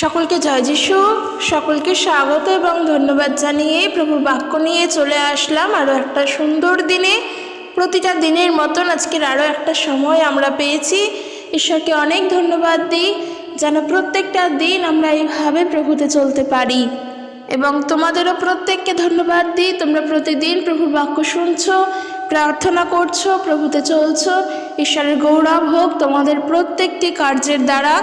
সকলকে জয় যিশু। সকলকে স্বাগত এবং ধন্যবাদ জানিয়ে প্রভুর বাক্য নিয়ে চলে আসলাম আরও একটা সুন্দর দিনে। প্রতিটা দিনের মতন আজকের আরও একটা সময় আমরা পেয়েছি। ঈশ্বরকে অনেক ধন্যবাদ দিই, যেন প্রত্যেকটা দিন আমরা এইভাবে প্রভুতে চলতে পারি। এবং তোমাদেরও প্রত্যেককে ধন্যবাদ দিই, তোমরা প্রতিদিন প্রভুর বাক্য শুনছো প্রার্থনা করছ, প্রভুতে চলছো, ঈশ্বরের গৌরব হোক তোমাদের প্রত্যেকটি কার্যের দ্বারা।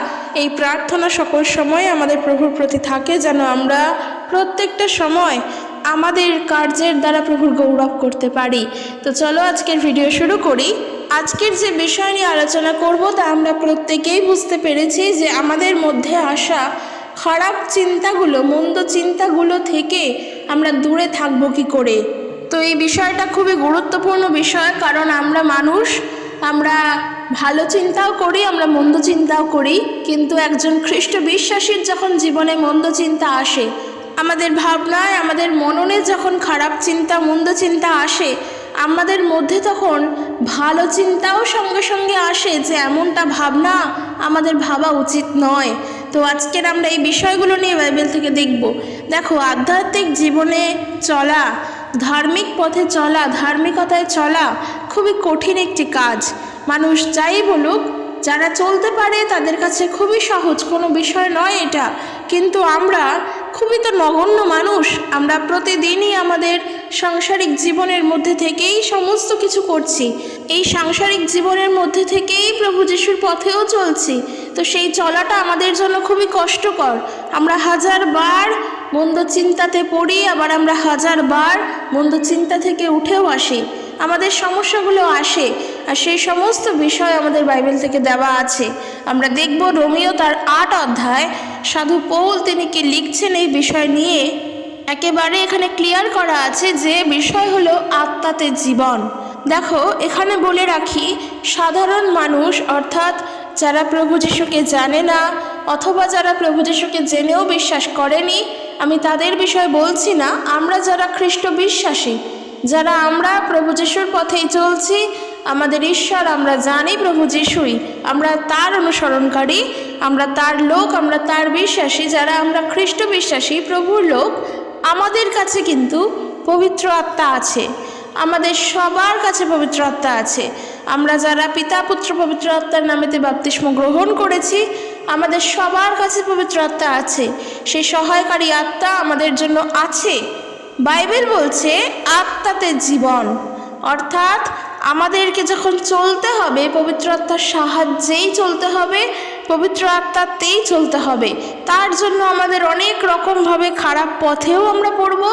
এই প্রার্থনা সকল সময় আমাদের প্রভুর প্রতি থাকে, যেন আমরা প্রত্যেকটা সময় আমাদের কার্যের দ্বারা প্রভুর গৌরব করতে পারি। তো চলো আজকের ভিডিও শুরু করি। আজকের যে বিষয় নিয়ে আলোচনা করব, তা আমরা প্রত্যেকেই বুঝতে পেরেছি যে আমাদের মধ্যে আসা খারাপ চিন্তাগুলো, মন্দ চিন্তাগুলো থেকে আমরা দূরে থাকব কি করে? তো এই বিষয়টা খুবই গুরুত্বপূর্ণ বিষয়, কারণ আমরা মানুষ, আমরা ভালো চিন্তাও করি, আমরা মন্দ চিন্তাও করি, কিন্তু একজন খ্রিস্ট বিশ্বাসীর যখন জীবনে মন্দ চিন্তা আসে, আমাদের ভাবনায়, আমাদের মননে যখন খারাপ চিন্তা, মন্দ চিন্তা আসে, আমাদের মধ্যে তখন ভালো চিন্তাও সঙ্গে সঙ্গে আসে যে এমনটা ভাবনা আমাদের ভাবা উচিত নয়। তো আজকের আমরা এই বিষয়গুলো নিয়ে বাইবেল থেকে দেখব। দেখো, আধ্যাত্মিক জীবনে চলা ধার্মিক পথে চলা, ধার্মিকতায় চলা খুবই কঠিন একটি কাজ। মানুষ যাই বলুক, যারা চলতে পারে তাদের কাছে খুবই সহজ, কোনো বিষয় নয় এটা। কিন্তু আমরা খুবই তো নগণ্য মানুষ, আমরা প্রতিদিনই আমাদের সাংসারিক জীবনের মধ্যে থেকেই সমস্ত কিছু করছি। এই সাংসারিক জীবনের মধ্যে থেকেই প্রভু যিশুর পথেও চলছি। তো সেই চলাটা আমাদের জন্য খুবই কষ্টকর। আমরা হাজার বার মন্দ চিন্তাতে পড়ি, আবার আমরা হাজার বার মন্দ চিন্তা থেকে উঠেও আসি। আমাদের সমস্যাগুলো আসে, আর সেই সমস্ত বিষয় আমাদের বাইবেল থেকে দেওয়া আছে। আমরা দেখব রোমিও তার আট অধ্যায়, সাধু পৌল তিনি কি লিখছেন এই বিষয় নিয়ে? একেবারে এখানে ক্লিয়ার করা আছে যে বিষয় হলো আত্মাতে জীবন। দেখো, এখানে বলে রাখি, সাধারণ মানুষ, অর্থাৎ যারা প্রভু যিশুকে জানে না, অথবা যারা প্রভু যিশুকে জেনেও বিশ্বাস করেনি আমি তাদের বিষয়ে বলছি না, আমরা যারা খ্রিস্ট বিশ্বাসী, যারা আমরা প্রভু যিশুর পথেই চলছি, আমাদের ঈশ্বর, আমরা জানি প্রভু যিশুই, আমরা তার অনুসরণকারী, আমরা তার লোক, আমরা তার বিশ্বাসী, যারা আমরা খ্রিস্ট বিশ্বাসী, প্রভুর লোক, আমাদের কাছে কিন্তু পবিত্র আত্মা আছে, আমাদের সবার কাছে পবিত্র আত্মা আছে, আমরা যারা পিতা, পুত্র পবিত্র আত্মার নামেতে বাপ্তিস্ম গ্রহণ করেছি আমাদের সবার কাছে পবিত্র আত্মা আছে। সেই সহায়কারী আত্মা আমাদের জন্য আছে। বাইবেল বলছে, আত্মাতে জীবন। অর্থাৎ আমাদেরকে যখন চলতে হবে, পবিত্র আত্মার সাহায্যেই চলতে হবে, পবিত্র আত্মাতেই চলতে হবে। তার জন্য আমাদের অনেক রকমভাবে খারাপ পথেও আমরা পড়ব,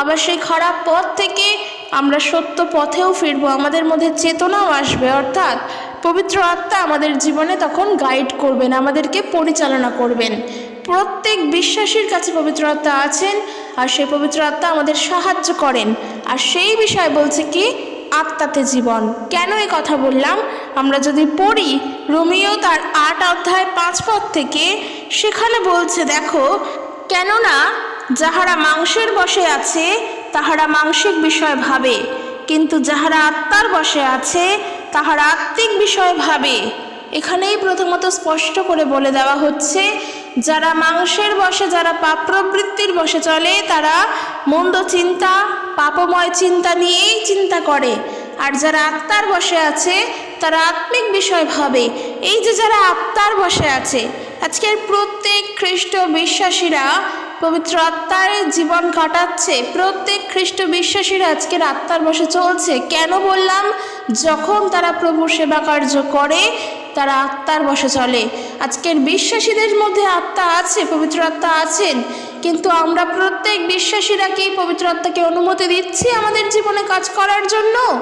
আবার সেই খারাপ পথ থেকে আমরা সত্য পথেও ফিরবো। আমাদের মধ্যে চেতনাও আসবে, অর্থাৎ পবিত্র আত্মা আমাদের জীবনে তখন গাইড করবেন, আমাদেরকে পরিচালনা করবেন। প্রত্যেক বিশ্বাসীর কাছে পবিত্র আত্মা আছেন, আর সেই পবিত্র আত্মা আমাদের সাহায্য করেন। আর সেই বিষয় বলছে কি, আত্মাতে জীবন। কেন এই কথা বললাম? আমরা যদি পড়ি রোমিও তার আট অধ্যায় পাঁচ পদ থেকে, সেখানে বলছে, দেখো, কেননা যাহারা মাংসের বসে আছে, তাহারা মাংসিক বিষয় ভাবে, কিন্তু যাহারা আত্মার বসে আছে তাহারা আত্মিক বিষয় ভাবে। এখানেই প্রথমত স্পষ্ট করে বলে দেওয়া হচ্ছে, যারা মাংসের বসে, যারা পাপ প্রবৃত্তির বসে চলে, তারা মন্দ চিন্তা, পাপময় চিন্তা নিয়েই চিন্তা করে। আর যারা আত্মার বসে আছে, তারা আত্মিক বিষয় ভাবে। এই যে যারা আত্মার বসে আছে আজকের প্রত্যেক খ্রিস্ট বিশ্বাসীরা পবিত্র আত্মার জীবন কাটাচ্ছে। প্রত্যেক খ্রিস্ট বিশ্বাসীরা আজকের আত্মার বসে চলছে। কেন বললাম? যখন তারা প্রভু সেবা কার্য করে, তারা আত্মার বসে চলে। আজকের বিশ্বাসীদের মধ্যে আত্মা আছে, পবিত্র আত্মা আছেন। কিন্তু আমরা প্রত্যেক বিশ্বাসীরা কি পবিত্র আত্মাকে অনুমতি দিচ্ছি আমাদের জীবনে কাজ করার জন্য?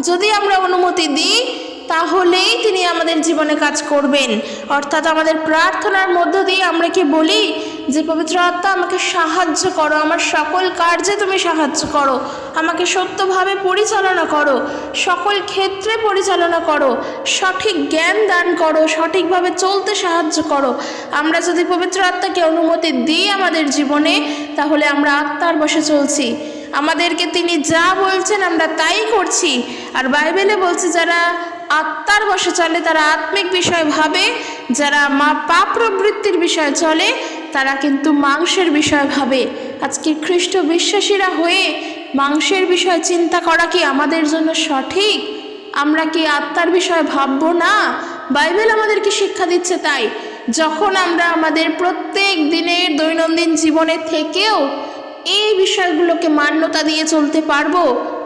যদি আমরা অনুমতি দিই তাহলেই তিনি আমাদের জীবনে কাজ করবেন। অর্থাৎ আমাদের প্রার্থনার মধ্য দিয়ে আমরা কি বলি যে, পবিত্র আত্মা, আমাকে সাহায্য করো। আমার সকল কার্যে তুমি সাহায্য করো। আমাকে সত্যভাবে পরিচালনা করো। সকল ক্ষেত্রে পরিচালনা করো। সঠিক জ্ঞান দান করো। সঠিকভাবে চলতে সাহায্য করো। আমরা যদি পবিত্র আত্মাকে অনুমতি দিই আমাদের জীবনে, তাহলে আমরা আত্মার বসে চলছি। আমাদেরকে তিনি যা বলছেন আমরা তাই করছি। আর বাইবেলে বলছে যারা আত্মার বসে চলে, তারা আত্মিক বিষয় ভাবে, যারা মা পাপ প্রবৃত্তির বিষয়ে চলে, তারা কিন্তু মাংসের বিষয় ভাবে। আজকে খ্রিস্ট বিশ্বাসীরা হয়ে মাংসের বিষয় চিন্তা করা কি আমাদের জন্য সঠিক? আমরা কি আত্মার বিষয়ে ভাববো না? বাইবেল আমাদেরকে শিক্ষা দিচ্ছে তাই, যখন আমরা আমাদের প্রত্যেক দিনের দৈনন্দিন জীবনে থেকেও এই বিষয়গুলোকে মান্যতা দিয়ে চলতে পারব?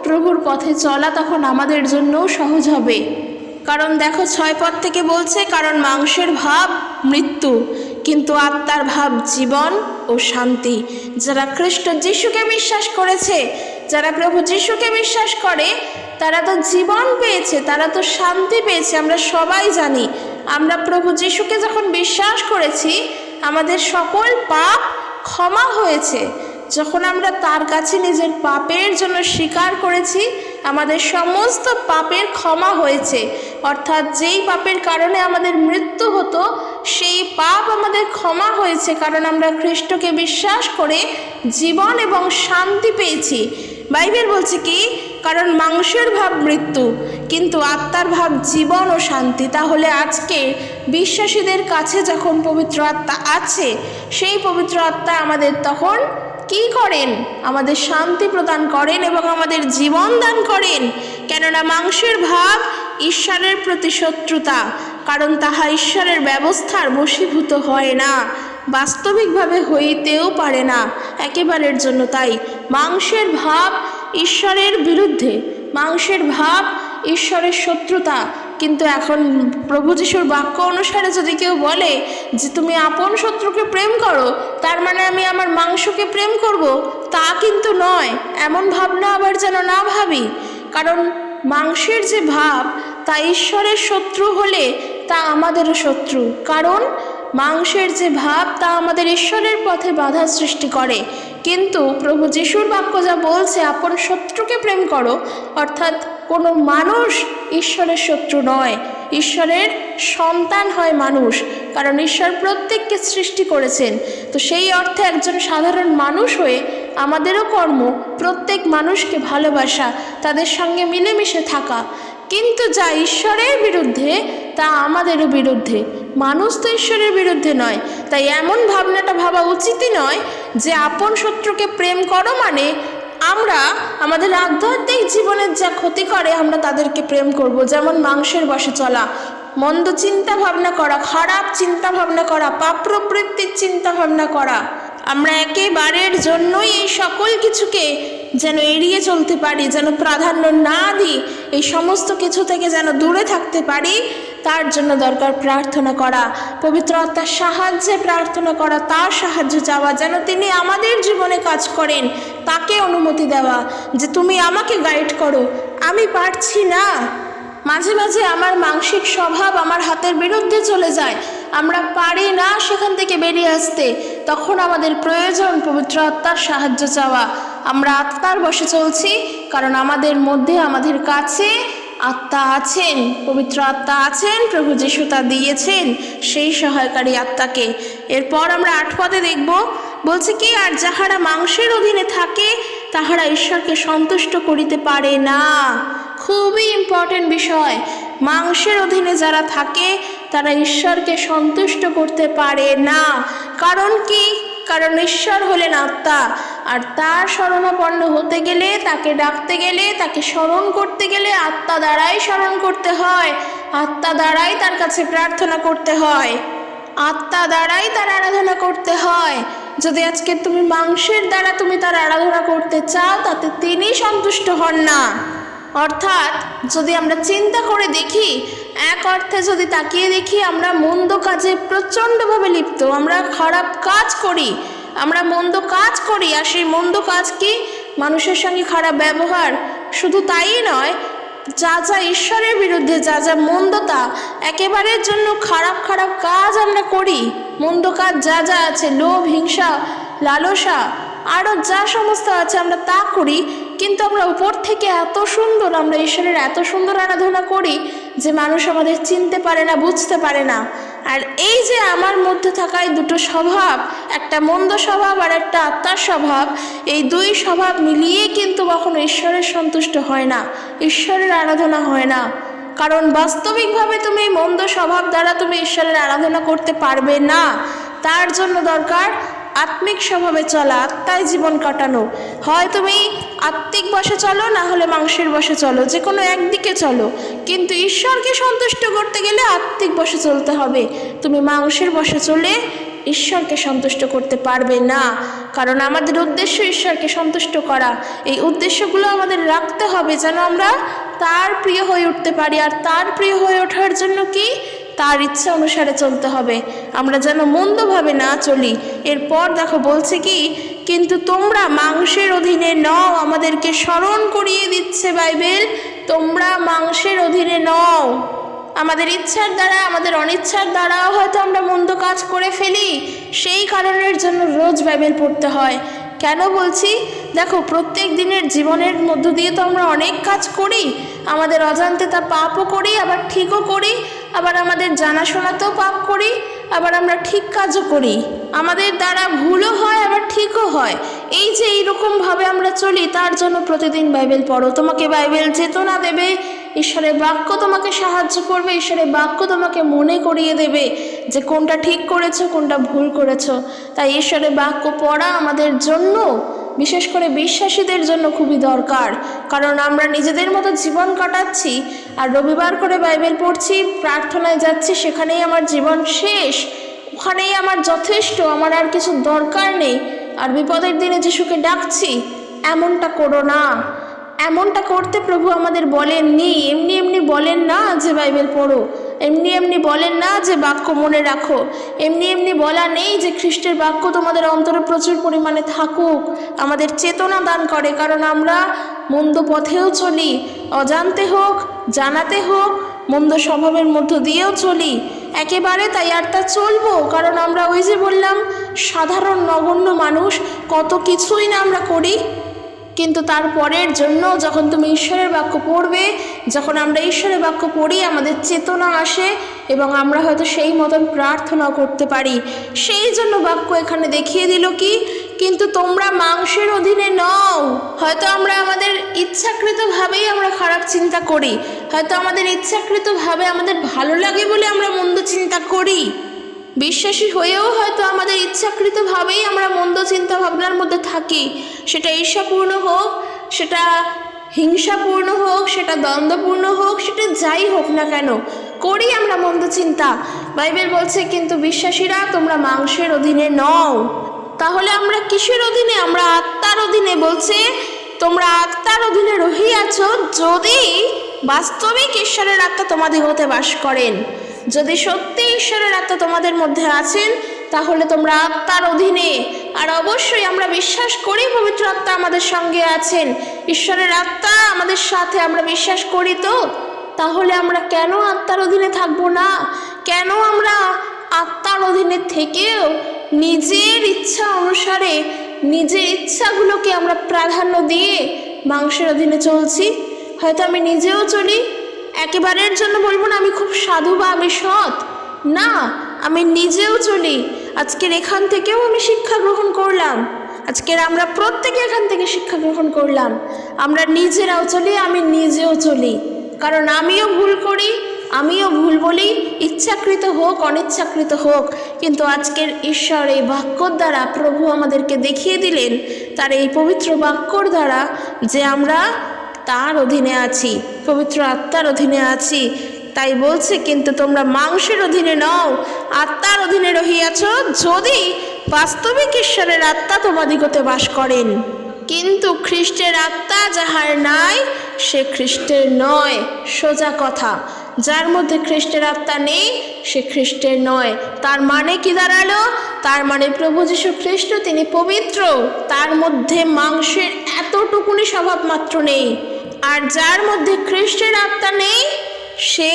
প্রভুর পথে চলা তখন আমাদের জন্যও সহজ হবে। কারণ দেখো ছয় পদ থেকে বলছে, কারণ মাংসের ভাব মৃত্যু। কিন্তু আত্মার ভাব জীবন ও শান্তি। যারা খ্রিস্ট যিশুকে বিশ্বাস করেছে, যারা প্রভু যিশুকে বিশ্বাস করে, তারা তো জীবন পেয়েছে, তারা তো শান্তি পেয়েছে, আমরা সবাই জানি। আমরা প্রভু যিশুকে যখন বিশ্বাস করেছি, আমাদের সকল পাপ ক্ষমা হয়েছে। যখন আমরা তার কাছে নিজের পাপের জন্য স্বীকার করেছি, আমাদের সমস্ত পাপের ক্ষমা হয়েছে। অর্থাৎ যেই পাপের কারণে আমাদের মৃত্যু হতো, সেই পাপ আমাদের ক্ষমা হয়েছে কারণ আমরা খ্রিস্টকে বিশ্বাস করে জীবন এবং শান্তি পেয়েছি। বাইবেল বলছে কি, কারণ মাংসের ভাব মৃত্যু, কিন্তু আত্মার ভাব জীবন ও শান্তি। তাহলে আজকে বিশ্বাসীদের কাছে যখন পবিত্র আত্মা আছে, সেই পবিত্র আত্মা আমাদের তখন কি করেন? আমাদের শান্তি প্রদান করেন এবং আমাদের জীবন দান করেন। কেননা মাংসের ভাব ঈশ্বরের প্রতি শত্রুতা, কারণ তাহা ঈশ্বরের ব্যবস্থার বশীভূত হয় না, বাস্তবিকভাবে হইতেও পারে না। একেবারের জন্য তাই মাংসের ভাব ঈশ্বরের বিরুদ্ধে, মাংসের ভাব ঈশ্বরের শত্রুতা কিন্তু এখন প্রভু যিশুর বাক্য অনুসারে যদি কেউ বলে যে তুমি আপন শত্রুকে প্রেম করো, তার মানে আমি আমার মাংসকে প্রেম করব, তা কিন্তু নয়। এমন ভাবনা আবার যেন না ভাবি। কারণ মাংসের যে ভাব, তা ঈশ্বরের শত্রু হলে তা আমাদেরও শত্রু। কারণ মাংসের যে ভাব, তা আমাদের ঈশ্বরের পথে বাধা সৃষ্টি করে। কিন্তু প্রভু যিশুর বাক্য যা বলছে, আপন শত্রুকে প্রেম করো, অর্থাৎ কোনো মানুষ ঈশ্বরের শত্রু নয়। ঈশ্বরের সন্তান হয় মানুষ, কারণ ঈশ্বর প্রত্যেককে সৃষ্টি করেছেন। তো সেই অর্থে একজন সাধারণ মানুষ হয়ে আমাদেরও কর্ম, প্রত্যেক মানুষকে ভালোবাসা, তাদের সঙ্গে মিলেমিশে থাকা। কিন্তু যা ঈশ্বরের বিরুদ্ধে, তা আমাদেরও বিরুদ্ধে। মানুষ তো ঈশ্বরের বিরুদ্ধে নয়। তাই এমন ভাবনাটা ভাবা উচিতই নয় যে আপন শত্রুকে প্রেম করো মানে আমরা আমাদের আধ্যাত্মিক জীবনের যা ক্ষতি করে, আমরা তাদেরকে প্রেম করব। যেমন মাংসের বসে চলা, মন্দ চিন্তা ভাবনা করা, খারাপ চিন্তা ভাবনা করা পাপ প্রবৃত্তির চিন্তা ভাবনা করা, আমরা একেবারের জন্যই এই সকল কিছুকে যেন এড়িয়ে চলতে পারি, যেন প্রাধান্য না দিই, এই সমস্ত কিছু থেকে যেন দূরে থাকতে পারি। তার জন্য দরকার প্রার্থনা করা। পবিত্র আত্মার সাহায্যে প্রার্থনা করা, তার সাহায্য চাওয়া, যেন তিনি আমাদের জীবনে কাজ করেন। তাকে অনুমতি দেওয়া, যে তুমি আমাকে গাইড করো। আমি পারছি না। মাঝে মাঝে আমার মানসিক স্বভাব আমার হাতের বিরুদ্ধে চলে যায়। আমরা পারি না সেখান থেকে বেরিয়ে আসতে। তখন আমাদের প্রয়োজন পবিত্র আত্মার সাহায্য চাওয়া। আমরা আত্মার বসে চলছি, কারণ আমাদের মধ্যে, আমাদের কাছে আত্মা আছেন, পবিত্র আত্মা আছেন, প্রভু যিশু তা দিয়েছেন, সেই সহায়কারী আত্মাকে। এরপর আমরা আট পদে দেখব, বলছে কি, আর যাহারা মাংসের অধীনে থাকে, তাহারা ঈশ্বরকে সন্তুষ্ট করিতে পারে না। খুবই ইম্পর্টেন্ট বিষয়। মাংসের অধীনে যারা থাকে, তারা ঈশ্বরকে সন্তুষ্ট করতে পারে না। কারণ কি? কারণ ঈশ্বর হলেন আত্মা। আর তার শরণাপন্ন হতে গেলে, তাকে ডাকতে গেলে, তাকে স্মরণ করতে গেলে আত্মা দ্বারাই স্মরণ করতে হয়। আত্মা দ্বারাই তার কাছে প্রার্থনা করতে হয়। আত্মা দ্বারাই তার আরাধনা করতে হয়। যদি আজকে তুমি মাংসের দ্বারা তুমি তার আরাধনা করতে চাও, তাতে তিনি সন্তুষ্ট হন না। অর্থাৎ যদি আমরা চিন্তা করে দেখি, এক অর্থে যদি তাকিয়ে দেখি, আমরা মন্দ কাজে প্রচণ্ডভাবে লিপ্ত, আমরা খারাপ কাজ করি আমরা মন্দ কাজ করি, আর সেই মন্দ কাজ কি? মানুষের সঙ্গে খারাপ ব্যবহার। শুধু তাই নয়, যা যা ঈশ্বরের বিরুদ্ধে, যা যা মন্দতা, একেবারের জন্য খারাপ খারাপ কাজ আমরা করি। মন্দ কাজ যা যা আছে, লোভ, হিংসা, লালসা আরও যা সমস্ত আছে আমরা তা করি। কিন্তু আমরা উপর থেকে এত সুন্দর, আমরা ঈশ্বরের এত সুন্দর আরাধনা করি যে মানুষ আমাদের চিনতে পারে না, বুঝতে পারে না। আর এই যে আমার মধ্যে থাকা এই দুটো স্বভাব, একটা মন্দ স্বভাব আর একটা আত্মার স্বভাব, এই দুই স্বভাব মিলিয়ে কিন্তু কখনো ঈশ্বরের সন্তুষ্ট হয় না, ঈশ্বরের আরাধনা হয় না। কারণ বাস্তবিকভাবে তুমি এই মন্দ স্বভাব দ্বারা তুমি ঈশ্বরের আরাধনা করতে পারবে না। তার জন্য দরকার আত্মিক স্বভাবে চলা আত্মায় জীবন কাটানো। হয় তুমি আত্মিক বসে চলো, না হলে মাংসের বসে চলো যে কোনো একদিকে চলো। কিন্তু ঈশ্বরকে সন্তুষ্ট করতে গেলে আত্মিক বসে চলতে হবে। তুমি মাংসের বসে চলে ঈশ্বরকে সন্তুষ্ট করতে পারবে না। কারণ আমাদের উদ্দেশ্য ঈশ্বরকে সন্তুষ্ট করা। এই উদ্দেশ্যগুলো আমাদের রাখতে হবে যেন আমরা তার প্রিয় হয়ে উঠতে পারি। আর তার প্রিয় হয়ে ওঠার জন্য কি? তার ইচ্ছা অনুসারে চলতে হবে। আমরা যেন মন্দভাবে না চলি। এরপর দেখো বলছে কি, কিন্তু তোমরা মাংসের অধীনে নও, আমাদেরকে স্মরণ করিয়ে দিচ্ছে বাইবেল, তোমরা মাংসের অধীনে নও। আমাদের ইচ্ছার দ্বারা, আমাদের অনিচ্ছার দ্বারাও হয়তো আমরা মন্দ কাজ করে ফেলি। সেই কারণের জন্য রোজ বাইবেল পড়তে হয়। কেন বলছি? দেখো, প্রত্যেক দিনের জীবনের মধ্য দিয়ে তো আমরা অনেক কাজ করি। আমাদের অজান্তে তা পাপও করি, আবার ঠিকও করি। আবার আমাদের জানাশোনাতেও পাপ করি, আবার আমরা ঠিক কাজও করি। আমাদের দ্বারা ভুলও হয়, আবার ঠিকও হয়। এই যে এইরকমভাবে আমরা চলি, তার জন্য প্রতিদিন বাইবেল পড়ো। তোমাকে বাইবেল চেতনা দেবে, ঈশ্বরের বাক্য তোমাকে সাহায্য করবে, ঈশ্বরের বাক্য তোমাকে মনে করিয়ে দেবে যে কোনটা ঠিক করেছ, কোনটা ভুল করেছ। তাই ঈশ্বরের বাক্য পড়া আমাদের জন্য বিশেষ করে বিশ্বাসীদের জন্য খুবই দরকার। কারণ আমরা নিজেদের মতো জীবন কাটাচ্ছি আর রবিবার করে বাইবেল পড়ছি, প্রার্থনায় যাচ্ছি, সেখানেই আমার জীবন শেষ। ওখানেই আমার যথেষ্ট, আমার আর কিছু দরকার নেই। আর বিপদের দিনে যিশুকে ডাকছি, এমনটা করো না। এমনটা করতে প্রভু আমাদের বলেননি, এমনি এমনি বলেন না যে বাইবেল পড়ো। এমনি এমনি বলেন না যে বাক্য মনে রাখো। এমনি এমনি বলা নেই যে খ্রিস্টের বাক্য তোমাদের অন্তরে প্রচুর পরিমাণে থাকুক। আমাদের চেতনা দান করে, কারণ আমরা মন্দ পথেও চলি, অজান্তে হোক, জানাতে হোক, মন্দ স্বভাবের মধ্য দিয়েও চলি। একেবারে তাই আর তা চলবো, কারণ আমরা ওই যে বললাম, সাধারণ নগণ্য মানুষ, কত কিছুই না আমরা করি। কিন্তু তারপরের জন্য যখন তুমি ঈশ্বরের বাক্য পড়বে, যখন আমরা ঈশ্বরের বাক্য পড়ি, আমাদের চেতনা আসে এবং আমরা হয়তো সেই মতন প্রার্থনা করতে পারি। সেই জন্য বাক্য এখানে দেখিয়ে দিল কি? কিন্তু তোমরা মাংসের অধীনে নও। হয়তো আমরা আমাদের ইচ্ছাকৃতভাবেই আমরা খারাপ চিন্তা করি। হয়তো আমাদের ইচ্ছাকৃতভাবে আমাদের ভালো লাগে বলে আমরা মন্দ চিন্তা করি। বিশ্বাসী হয়েও হয়তো আমাদের ইচ্ছাকৃতভাবেই আমরা মন্দ চিন্তা ভাবনার মধ্যে থাকি। সেটা ঈর্ষাপূর্ণ হোক, সেটা হিংসাপূর্ণ হোক, সেটা দ্বন্দ্বপূর্ণ হোক, সেটা যাই হোক না কেন, করি আমরা মন্দ চিন্তা। বাইবেল বলছে, কিন্তু বিশ্বাসীরা, তোমরা মাংসের অধীনে নও। তাহলে আমরা কিসের অধীনে? আমরা আত্মার অধীনে বলছে, তোমরা আত্মার অধীনে রহিয়াছ যদি বাস্তবিক ঈশ্বরের আত্মা তোমাদের হতে বাস করেন। যদি সত্যি ঈশ্বরের আত্মা তোমাদের মধ্যে আছেন, তাহলে তোমরা আত্মার অধীনে। আর অবশ্যই আমরা বিশ্বাস করি পবিত্র আত্মা আমাদের সঙ্গে আছেন। ঈশ্বরের আত্মা আমাদের সাথে আমরা বিশ্বাস করি তো? তাহলে আমরা কেন আত্মার অধীনে থাকব না? কেন আমরা আত্মার অধীনে থেকেও নিজের ইচ্ছা অনুসারে নিজের ইচ্ছাগুলোকে আমরা প্রাধান্য দিয়ে মাংসের অধীনে চলছি? হয়তো আমি নিজেও চলি একেবারের জন্য বলব না, আমি খুব সাধু বা আমি সৎ। না, আমি নিজেও চলি। আজকের এখান থেকেও আমি শিক্ষা গ্রহণ করলাম। আজকের আমরা প্রত্যেকে এখান থেকে শিক্ষা গ্রহণ করলাম। আমরা নিজেরাও চলি, আমি নিজেও চলি। কারণ আমিও ভুল করি, আমিও ভুল বলি, ইচ্ছাকৃত হোক, অনিচ্ছাকৃত হোক। কিন্তু আজকের ঈশ্বর এই বাক্যর দ্বারা প্রভু আমাদেরকে দেখিয়ে দিলেন, তার এই পবিত্র বাক্যর দ্বারা যে আমরা তার অধীনে আছি। পবিত্র আত্মার অধীনে আছি। তাই বলছে, কিন্তু তোমরা মাংসের অধীনে নও। আত্মার অধীনে রহিয়াছ যদি বাস্তবিক ঈশ্বরের আত্মা তোমাদিগতে বাস করেন। কিন্তু খ্রিস্টের আত্মা যাহার নাই, সে খ্রিস্টের নয়। সোজা কথা। যার মধ্যে খ্রিস্টের আত্মা নেই, সে খ্রিস্টের নয়। তার মানে কি দাঁড়াল? তার মানে প্রভু যীশু খ্রিস্ট, তিনি পবিত্র। তার মধ্যে মাংসের এতটুকুনি স্বভাব মাত্র নেই। আর যার মধ্যে খ্রিস্টের আত্মা নেই, সে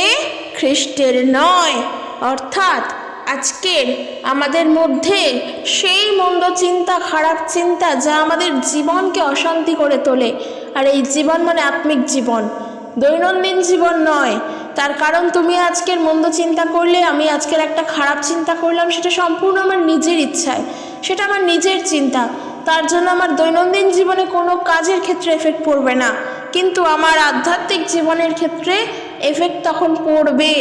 খ্রিস্টের নয়। অর্থাৎ আজকের আমাদের মধ্যে সেই মন্দ চিন্তা, খারাপ চিন্তা যা আমাদের জীবনকে অশান্তি করে তোলে। আর এই জীবন মানে আত্মিক জীবন। দৈনন্দিন জীবন নয়। তার কারণ তুমি আজকের মন্দ চিন্তা করলে, আমি আজকের একটা খারাপ চিন্তা করলাম, সেটা সম্পূর্ণ আমার নিজের ইচ্ছায়। সেটা আমার নিজের চিন্তা। তার জন্য আমার দৈনন্দিন জীবনে কোনো কাজের ক্ষেত্রে এফেক্ট পড়বে না। কিন্তু আমার আধ্যাত্মিক জীবনের ক্ষেত্রে এফেক্ট তখন পড়বে।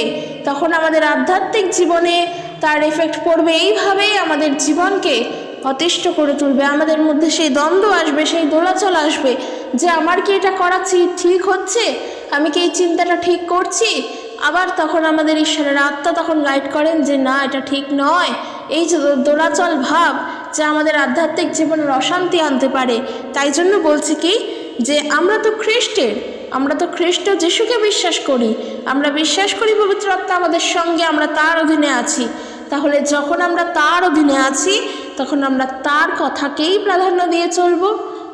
তখন আমাদের আধ্যাত্মিক জীবনে তার এফেক্ট পড়বে। এইভাবেই আমাদের জীবনকে অতিষ্ঠ করে তুলবে। আমাদের মধ্যে সেই দ্বন্দ্ব আসবে, সেই দোলাচল আসবে যে আমার কি এটা করাচ্ছি ঠিক হচ্ছে? আমি কি এই চিন্তাটা ঠিক করছি? আবার তখন আমাদের ঈশ্বরের আত্মা তখন গাইড করেন যে, না, এটা ঠিক নয়। এই যে দোলাচল ভাব যা আমাদের আধ্যাত্মিক জীবনের অশান্তি আনতে পারে। তাই জন্য বলছি কি যে আমরা তো খ্রিস্টের, আমরা তো খ্রিস্ট যিশুকে বিশ্বাস করি, আমরা বিশ্বাস করি পবিত্র আত্মা আমাদের সঙ্গে, আমরা তার অধীনে আছি। তাহলে যখন আমরা তার অধীনে আছি, তখন আমরা তার কথাকেই প্রাধান্য দিয়ে চলব।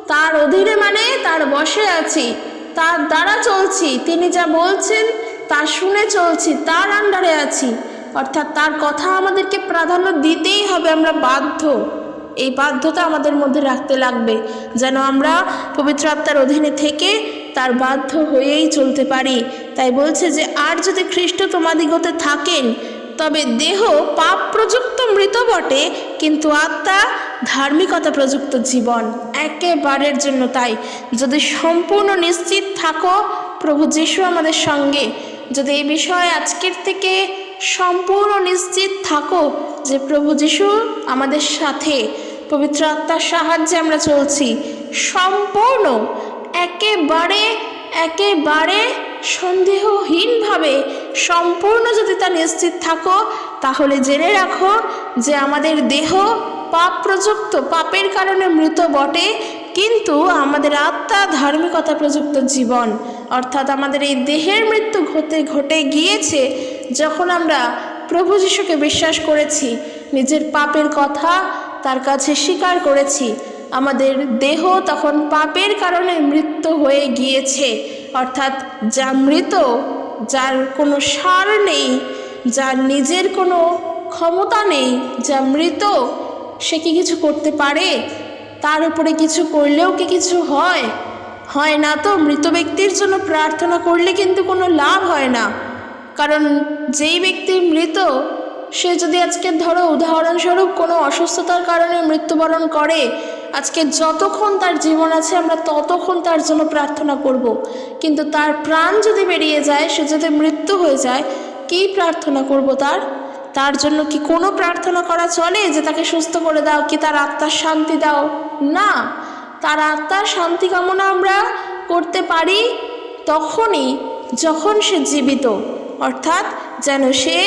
তার অধীনে মানে তার বসে আছি, তার দ্বারা চলছি, তিনি যা বলছেন, তা শুনে চলছি, তার আন্ডারে আছি। অর্থাৎ তার কথা আমাদেরকে প্রাধান্য দিতেই হবে, আমরা বাধ্য। এই বাধ্যতা আমাদের মধ্যে রাখতে লাগবে, যেন আমরা পবিত্র আত্মার অধীনে থেকে তার বাধ্য হয়েই চলতে পারি। তাই বলছে যে, আর যদি খ্রিস্ট তোমাদিগতে থাকেন, তবে দেহ পাপ প্রযুক্ত মৃত বটে, কিন্তু আত্মা ধার্মিকতা প্রযুক্ত জীবন। একেবারের জন্য তাই, যদি সম্পূর্ণ নিশ্চিত থাকো, প্রভু যিশু আমাদের সঙ্গে। যদি এই বিষয়ে আজকের থেকে সম্পূর্ণ নিশ্চিত থাকো যে প্রভু যিশু আমাদের সাথে। পবিত্র আত্মার সাহায্যে আমরা চলছি। সম্পূর্ণ, একেবারে একেবারে সন্দেহহীনভাবে সম্পূর্ণ যদি তা নিশ্চিত থাকো, তাহলে জেনে রাখো যে আমাদের দেহ পাপ প্রযুক্ত পাপের কারণে মৃত বটে, কিন্তু আমাদের আত্মা ধার্মিকতা প্রযুক্ত জীবন। অর্থাৎ আমাদের এই দেহের মৃত্যু ঘটে ঘটে গিয়েছে যখন আমরা প্রভু যিশুকে বিশ্বাস করেছি, নিজের পাপের কথা তার কাছে স্বীকার করেছি, আমাদের দেহ তখন পাপের কারণে মৃত্যু হয়ে গিয়েছে। অর্থাৎ যা মৃত, যার কোনো সার নেই, যার নিজের কোনো ক্ষমতা নেই, যা মৃত, সে কি কিছু করতে পারে? তার উপরে কিছু করলেও কি কিছু হয়? হয় না তো? মৃত ব্যক্তির জন্য প্রার্থনা করলে কিন্তু কোনো লাভ হয় না। কারণ যেই ব্যক্তি মৃত, সে যদি আজকে ধরো উদাহরণস্বরূপ কোনো অসুস্থতার কারণে মৃত্যুবরণ করে, আজকে যতক্ষণ তার জীবন আছে আমরা ততক্ষণ তার জন্য প্রার্থনা করব। কিন্তু তার প্রাণ যদি বেরিয়ে যায়, সে যদি মৃত্যু হয়ে যায়, কী প্রার্থনা করব তার? তার জন্য কি কোনো প্রার্থনা করা চলে যে তাকে সুস্থ করে দাও, কি তার আত্মার শান্তি দাও? না। তার আত্মার শান্তি কামনা আমরা করতে পারি তখনই যখন সে জীবিত। অর্থাৎ যেন সে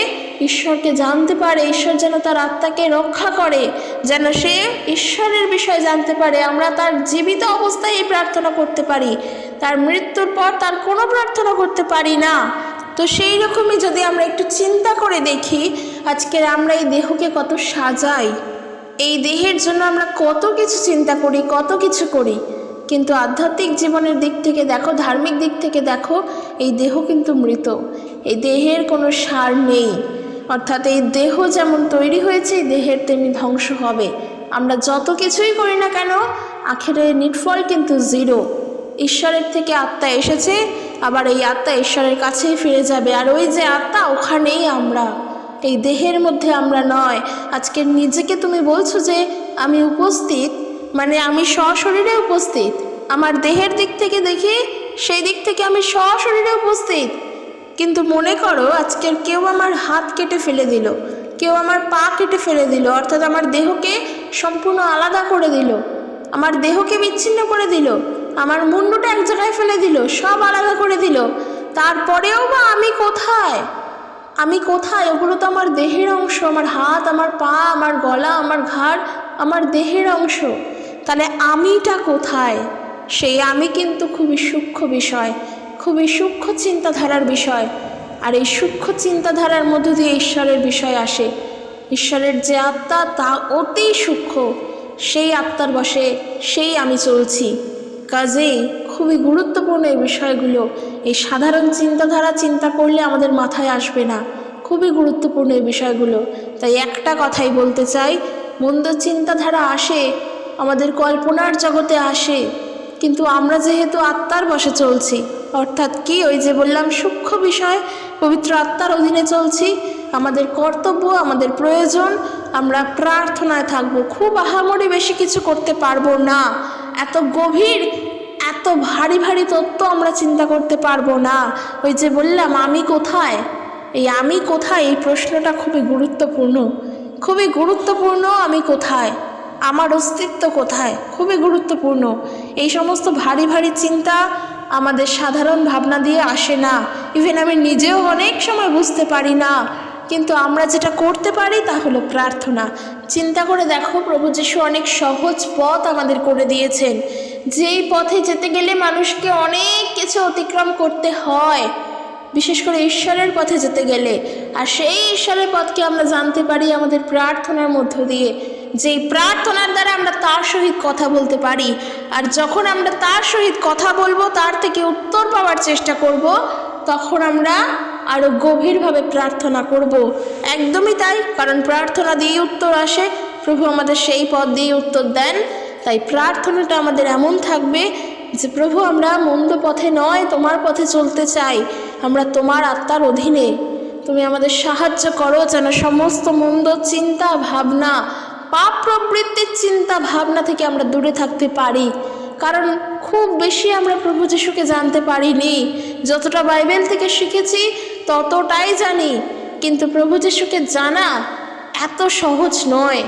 ঈশ্বরকে জানতে পারে, ঈশ্বর যেন তার আত্মাকে রক্ষা করে, যেন সে ঈশ্বরের বিষয় জানতে পারে, আমরা তার জীবিত অবস্থায় এই প্রার্থনা করতে পারি, তার মৃত্যুর পর তার কোনো প্রার্থনা করতে পারি না। তো সেই রকমই যদি আমরা একটু চিন্তা করে দেখি, আজকের আমরা এই দেহকে কত সাজাই, এই দেহের জন্য আমরা কত কিছু চিন্তা করি, কত কিছু করি। কিন্তু আধ্যাত্মিক জীবনের দিক থেকে দেখো, ধার্মিক দিক থেকে দেখো, এই দেহ কিন্তু মৃত। এই দেহের কোনো সার নেই। অর্থাৎ এই দেহ যেমন তৈরি হয়েছে, এই দেহের তেমনি ধ্বংস হবে। আমরা যত কিছুই করি না কেন, আখেরে নিটফল কিন্তু জিরো। ঈশ্বরের থেকে আত্মা এসেছে, আবার এই আত্মা ঈশ্বরের কাছেই ফিরে যাবে। আর ওই যে আত্মা, ওখানেই আমরা। এই দেহের মধ্যে আমরা নয়। আজকে নিজেকে তুমি বলছো যে, আমি উপস্থিত মানে আমি সশরীরে উপস্থিত। আমার দেহের দিক থেকে দেখি, সেই দিক থেকে আমি সশরীরে উপস্থিত। কিন্তু মনে করো আজকের কেউ আমার হাত কেটে ফেলে দিল, কেউ আমার পা কেটে ফেলে দিল, অর্থাৎ আমার দেহকে সম্পূর্ণ আলাদা করে দিল, আমার দেহকে বিচ্ছিন্ন করে দিল, আমার মুন্ডুটা এক জায়গায় ফেলে দিল, সব আলাদা করে দিল। তারপরেও বা আমি কোথায়? আমি কোথায়? ওগুলো তো আমার দেহের অংশ, আমার হাত, আমার পা, আমার গলা, আমার ঘাড়, আমার দেহের অংশ। তাহলে আমিটা কোথায়? সেই আমি কিন্তু খুবই সূক্ষ্ম বিষয়, খুবই সূক্ষ্ম চিন্তাধারার বিষয়। আর এই সূক্ষ্ম চিন্তাধারার মধ্য দিয়ে ঈশ্বরের বিষয় আসে। ঈশ্বরের যে আত্মা তা অতি সূক্ষ্ম, সেই আত্মার বসে সেই আমি চলছি। কাজেই খুবই গুরুত্বপূর্ণ এই বিষয়গুলো, এই সাধারণ চিন্তাধারা চিন্তা করলে আমাদের মাথায় আসবে না। খুবই গুরুত্বপূর্ণ এই বিষয়গুলো। তাই একটা কথাই বলতে চাই, মন্দ চিন্তাধারা আসে আমাদের কল্পনার জগতে আসে। কিন্তু আমরা যেহেতু আত্মার বসে চলছি, অর্থাৎ কি ওই যে বললাম সূক্ষ্ম বিষয়, পবিত্র আত্মার অধীনে চলছি, আমাদের কর্তব্য, আমাদের প্রয়োজন, আমরা প্রার্থনায় থাকব, খুব আহামরি বেশি কিছু করতে পারব না। এত গভীর, এত ভারী ভারী তত্ত্ব আমরা চিন্তা করতে পারব না। ওই যে বললাম, আমি কোথায়? এই আমি কোথায়? এই প্রশ্নটা খুবই গুরুত্বপূর্ণ। খুবই গুরুত্বপূর্ণ আমি কোথায়? আমার অস্তিত্ব কোথায়? খুবই গুরুত্বপূর্ণ। এই সমস্ত ভারী ভারী চিন্তা আমাদের সাধারণ ভাবনা দিয়ে আসে না। ইভেন আমি নিজেও অনেক সময় বুঝতে পারি না। কিন্তু আমরা যেটা করতে পারি তা হলো প্রার্থনা। চিন্তা করে দেখো প্রভু যিশু অনেক সহজ পথ আমাদের করে দিয়েছেন। যেই পথে যেতে গেলে মানুষকে অনেক কিছু অতিক্রম করতে হয়। বিশেষ করে ঈশ্বরের পথে যেতে গেলে। আর সেই ঈশ্বরের পথকে আমরা জানতে পারি আমাদের প্রার্থনার মধ্য দিয়ে। যেই প্রার্থনার দ্বারা আমরা তার সহিত কথা বলতে পারি, আর যখন আমরা তার সহিত কথা বলব, তার থেকে উত্তর পাওয়ার চেষ্টা করব, তখন আমরা আরও গভীরভাবে প্রার্থনা করব। একদমই তাই, কারণ প্রার্থনা দিয়েই উত্তর আসে, প্রভু আমাদের সেই পথ দিয়ে উত্তর দেন। তাই প্রার্থনাটা আমাদের এমন থাকবে যে, প্রভু, আমরা মন্দ পথে নয়, তোমার পথে চলতে চাই। আমরা তোমার আত্মার অধীনে। তুমি আমাদের সাহায্য করো যেন সমস্ত মন্দ চিন্তা, ভাবনা পাপ প্রবৃত্তির চিন্তা ভাবনা থেকে আমরা দূরে থাকতে পারি। কারণ খুব বেশি আমরা প্রভু যিশুকে জানতে পারিনি। যতটা বাইবেল থেকে শিখেছি, ততটাই জানি। কিন্তু প্রভু যিশুকে জানা এত সহজ নয়।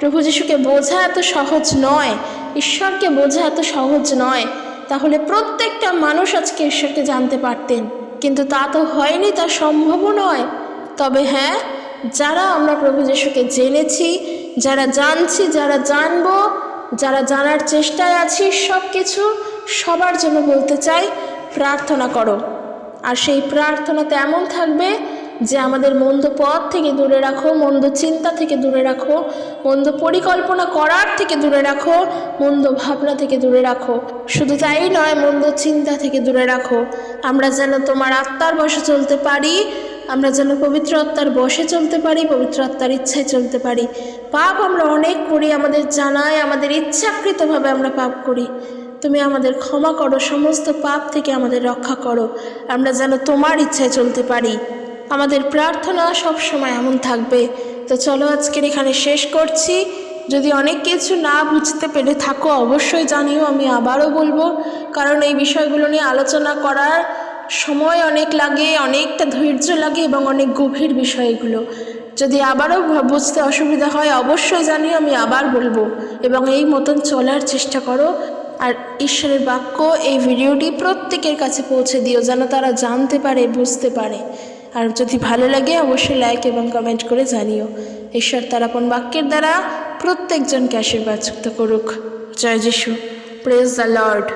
প্রভু যিশুকে বোঝা এত সহজ নয়। ঈশ্বরকে বোঝা এত সহজ নয়। তাহলে প্রত্যেকটা মানুষ আজকে ঈশ্বরকে জানতে পারতেন। কিন্তু তা তো হয়নি, তা সম্ভবও নয়। তবে হ্যাঁ যারা আমরা প্রভু যিশুকে জেনেছি যারা জানছি, যারা জানব, যারা জানার চেষ্টায় আছি সব কিছু সবার জন্য বলতে চাই, প্রার্থনা করো। আর সেই প্রার্থনাতে এমন থাকবে যে আমাদের মন্দ পথ থেকে দূরে রাখো, মন্দ চিন্তা থেকে দূরে রাখো, মন্দ পরিকল্পনা করার থেকে দূরে রাখো, মন্দ ভাবনা থেকে দূরে রাখো। শুধু তাই নয়, মন্দ চিন্তা থেকে দূরে রাখো। আমরা যেন তোমার আত্মার বসে চলতে পারি আমরা যেন পবিত্র আত্মার বসে চলতে পারি, পবিত্র আত্মার ইচ্ছায় চলতে পারি। পাপ আমরা অনেক করি, আমাদের জানায়, আমাদের ইচ্ছাকৃতভাবে আমরা পাপ করি। তুমি আমাদের ক্ষমা করো, সমস্ত পাপ থেকে আমাদের রক্ষা করো। আমরা যেন তোমার ইচ্ছায় চলতে পারি। আমাদের প্রার্থনা সব সময় এমন থাকবে। তো চলো আজকের এখানে শেষ করছি। যদি অনেক কিছু না বুঝতে পেরে থাকো, অবশ্যই জানিও, আমি আবারও বলব। কারণ এই বিষয়গুলো নিয়ে আলোচনা করার সময় অনেক লাগে, অনেকটা ধৈর্য লাগে এবং অনেক গভীর বিষয় এগুলো। যদি আবারও বুঝতে অসুবিধা হয়, অবশ্যই জানিও, আমি আবার বলব। এবং এই মতন চলার চেষ্টা করো। আর ঈশ্বরের বাক্য, এই ভিডিওটি প্রত্যেকের কাছে পৌঁছে দিও, যেন তারা জানতে পারে, বুঝতে পারে। আর যদি ভালো লাগে, অবশ্যই লাইক এবং কমেন্ট করে জানিও। ঈশ্বর তার আপন বাক্যের দ্বারা প্রত্যেকজনকে আশীর্বাদ যুক্ত করুক। জয় যিশু। Praise the Lord